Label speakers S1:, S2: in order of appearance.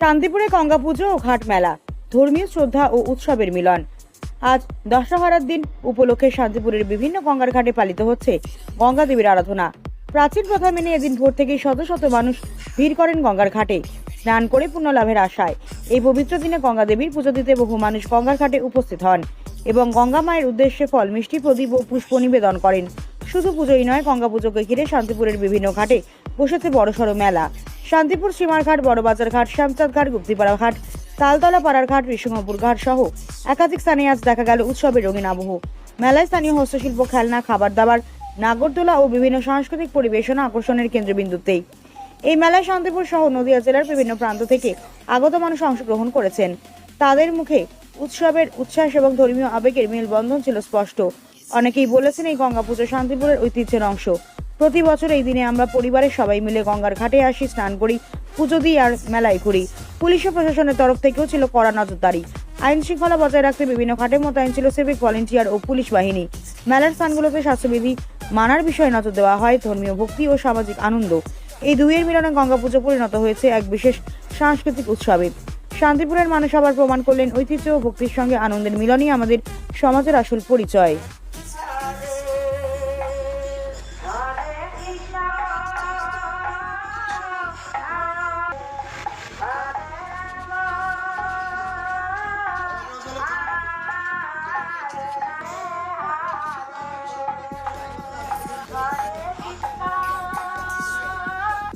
S1: শান্তিপুরে গঙ্গা পুজো ও ঘাট মেলা। ধর্মীয় শ্রদ্ধা ও উৎসবের মিলন। আজ দশহরার দিন উপলক্ষে শান্তিপুরের বিভিন্ন গঙ্গার ঘাটে পালিত হচ্ছে গঙ্গা দেবীর আরাধনা। প্রাচীন প্রথা মেনে এদিন ভোর থেকেই শত শত মানুষ ভিড় করেন গঙ্গার ঘাটে। স্নান করে পুণ্য লাভের আশায় এই পবিত্র দিনে গঙ্গা দেবীর পুজো দিতে বহু মানুষ গঙ্গার ঘাটে উপস্থিত হন এবং গঙ্গা মায়ের উদ্দেশ্যে ফল, মিষ্টি, প্রদীপ ও পুষ্প নিবেদন করেন। শুধু পুজোই নয়, গঙ্গা পুজোকে ঘিরে শান্তিপুরের বিভিন্ন ঘাটে বসেছে বড়সড় মেলা। শান্তিপুর সীমার ঘাট বড়বাজার ঘাট, শ্যামচাঁদ ঘাট, গুপ্তিপাড়া ঘাট, তালতলা পাড়ার ঘাট, ঋষিমপুর ঘাট সহ একাধিক স্থানে আজ দেখা গেল উৎসবের রঙিন আবহ। মেলায় স্থানীয় হস্তশিল্প, খেলনা, খাবার দাবার, নাগরদোলা ও বিভিন্ন সাংস্কৃতিক পরিবেশনা আকর্ষণের কেন্দ্রবিন্দুতেই। এই মেলায় শান্তিপুর সহ নদিয়া জেলার বিভিন্ন প্রান্ত থেকে আগত মানুষ অংশগ্রহণ করেছেন। তাদের মুখে উৎসবের উচ্ছ্বাস এবং ধর্মীয় আবেগের মেলবন্ধন ছিল স্পষ্ট। অনেকেই বলেছেন এই গঙ্গা পুজো শান্তিপুরের ঐতিহ্যের অংশ। প্রতি বছর এই দিনে আমরা পরিবারের সবাই মিলে গঙ্গার ঘাটে আসি, স্নান করি, পুজো দিই আর মেলায় ঘুরি। পুলিশ ও প্রশাসনের তরফ থেকেও ছিল কড়া নজরদারি। আইন শৃঙ্খলা বজায় রাখতে বিভিন্ন ঘাটে মোতায়েন ছিল সিভিক ভলেন্টিয়ার ও পুলিশ বাহিনী। মেলার স্থানগুলোতে স্বাস্থ্যবিধি মানার বিষয়ে নজর দেওয়া হয়, ধর্মীয় ভক্তি ও সামাজিক আনন্দ। এই দুইয়ের মিলনে গঙ্গা পুজো পরিণত হয়েছে এক বিশেষ সাংস্কৃতিক উৎসবে। শান্তিপুরের মানুষ আবার প্রমাণ করলেন ঐতিহ্য ও ভক্তির সঙ্গে আনন্দের মিলনই আমাদের সমাজের আসল পরিচয়।